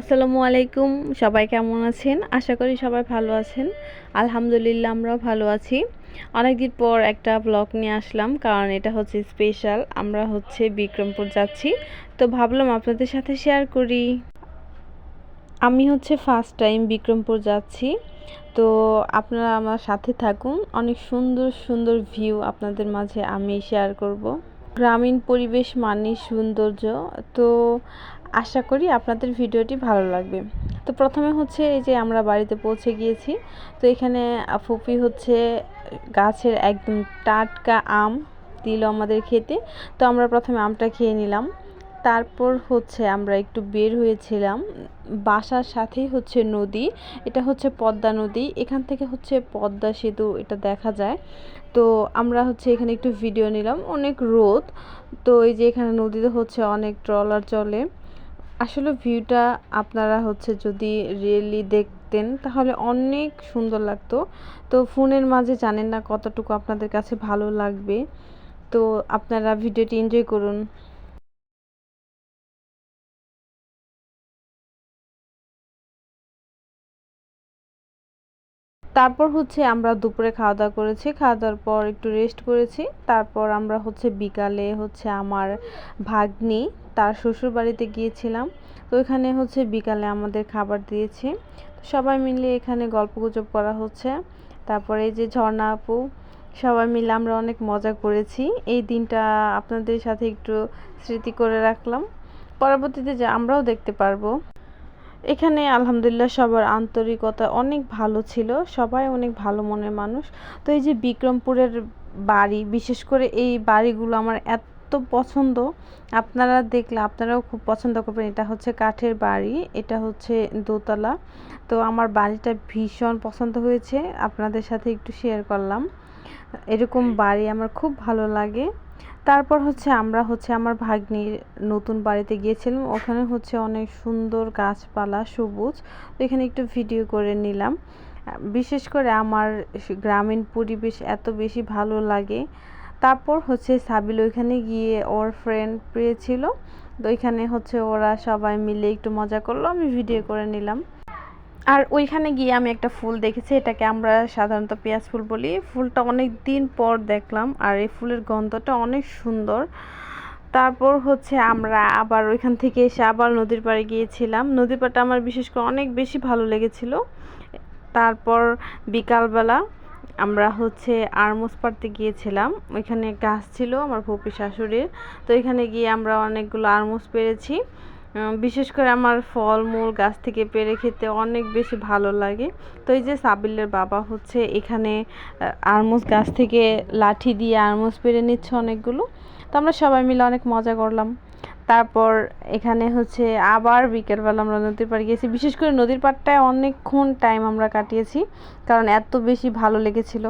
আসসালামু আলাইকুম, সবাই কেমন আছেন? আশা করি সবাই ভালো আছেন। আলহামদুলিল্লাহ, আমরাও ভালো আছি। অনেকদিন পর একটা ব্লগ নিয়ে আসলাম, কারণ এটা হচ্ছে স্পেশাল আমরা হচ্ছে বিক্রমপুর যাচ্ছি। তো ভাবলাম আপনাদের সাথে শেয়ার করি। আমি হচ্ছে ফার্স্ট টাইম বিক্রমপুর যাচ্ছি। তো আপনারা আমার সাথে থাকুন। অনেক সুন্দর সুন্দর ভিউ আপনাদের মাঝে আমি শেয়ার করব। গ্রামীণ পরিবেশ মানে সৌন্দর্য। তো আশা করি আপনাদের ভিডিওটি ভালো লাগবে। তো প্রথমে হচ্ছে এই যে আমরা বাড়িতে পৌঁছে গিয়েছি, তো এখানে ফুপি হচ্ছে গাছের একদম টাটকা আম দিল আমাদের খেতে। তো আমরা প্রথমে আমটা খেয়ে নিলাম। তারপর হচ্ছে আমরা একটু বের হয়েছিলাম বাসার সাথেই হচ্ছে নদী, এটা হচ্ছে পদ্মা নদী। এখান থেকে হচ্ছে পদ্মা সেতু, এটা দেখা যায়। তো আমরা হচ্ছে এখানে একটু ভিডিও নিলাম, অনেক রোদ। তো এই যে এখানে নদীতে হচ্ছে অনেক ট্রলার চলে। আসলে ভিউটা আপনারা হচ্ছে যদি রিয়েলি দেখতেন, তাহলে অনেক সুন্দর লাগতো। তো ফোনের মাঝে জানেন না কতটুকু আপনাদের কাছে ভালো লাগবে। তো আপনারা ভিডিওটি এনজয় করুন। তারপর হচ্ছে আমরা দুপুরে খাওয়া দাওয়া করেছি খাওয়া দাওয়ার পর একটু রেস্ট করেছি। তারপর আমরা হচ্ছে বিকালে হচ্ছে আমার ভাগ্নি তার শ্বশুর বাড়িতে গিয়েছিলাম। তো এখানে হচ্ছে বিকালে আমাদের খাবার দিয়েছে। সবাই মিলে এখানে গল্প গুজব করা হচ্ছে। তারপরে এই যে ঝর্ণা আপু, সবাই মিলে আমরা অনেক মজা করেছি। এই দিনটা আপনাদের সাথে একটু স্মৃতি করে রাখলাম। পরবর্তীতে যে আমরাও দেখতে পারব। এখানে আলহামদুলিল্লাহ সবার আন্তরিকতা অনেক ভালো ছিল। সবাই অনেক ভালো মনের মানুষ। তো এই যে বিক্রমপুরের বাড়ি বিশেষ করে এই বাড়িগুলো আমার এত পছন্দ। আপনারা দেখলে আপনারাও খুব পছন্দ করবেন। এটা হচ্ছে কাঠের বাড়ি এটা হচ্ছে দোতলা। তো আমার বাড়িটা ভীষণ পছন্দ হয়েছে। আপনাদের সাথে একটু শেয়ার করলাম। এরকম বাড়ি আমার খুব ভালো লাগে। তারপর হচ্ছে আমরা হচ্ছে আমার ভাগ্নির নতুন বাড়িতে গিয়েছিলাম। ওখানে হচ্ছে অনেক সুন্দর গাছপালা সবুজ। তো এখানে একটু ভিডিও করে নিলাম। বিশেষ করে আমার গ্রামীণ পরিবেশ এত বেশি ভালো লাগে। তারপর হচ্ছে সাবিল ওইখানে গিয়ে ওর ফ্রেন্ড পেয়েছিল। তো ওইখানে হচ্ছে ওরা সবাই মিলে একটু মজা করল। আমি ভিডিও করে নিলাম। আর ওইখানে গিয়ে আমি একটা ফুল দেখেছি, এটাকে আমরা সাধারণত পেঁয়াজ ফুল বলি। ফুলটা অনেক দিন পর দেখলাম আর এই ফুলের গন্ধটা অনেক সুন্দর। তারপর হচ্ছে আমরা আবার ওইখান থেকে এসে আবার নদীর পাড়ে গিয়েছিলাম। নদীর পাড়টা আমার বিশেষ করে অনেক বেশি ভালো লেগেছিল। তারপর বিকালবেলা আমরা হচ্ছে আরমোস পাড়তে গিয়েছিলাম। ওইখানে গাছ ছিল আমার ভপি শাশুড়ির। তো এখানে গিয়ে আমরা অনেকগুলো আরমোস পেরেছি। বিশেষ করে আমার ফলমূল গাছ থেকে পেরে খেতে অনেক বেশি ভালো লাগে। তো এই যে সাবিলের বাবা হচ্ছে এখানে আরমোস গাছ থেকে লাঠি দিয়ে আরমোস পেরে নিচ্ছে অনেকগুলো। তো আমরা সবাই মিলে অনেক মজা করলাম। তারপর এখানে হচ্ছে আবার বিকেলবেলা আমরা নদীর পাড়ে গিয়েছি। বিশেষ করে নদীর পাড়টায় অনেকক্ষণ টাইম আমরা কাটিয়েছি, কারণ এত বেশি ভালো লেগেছিল।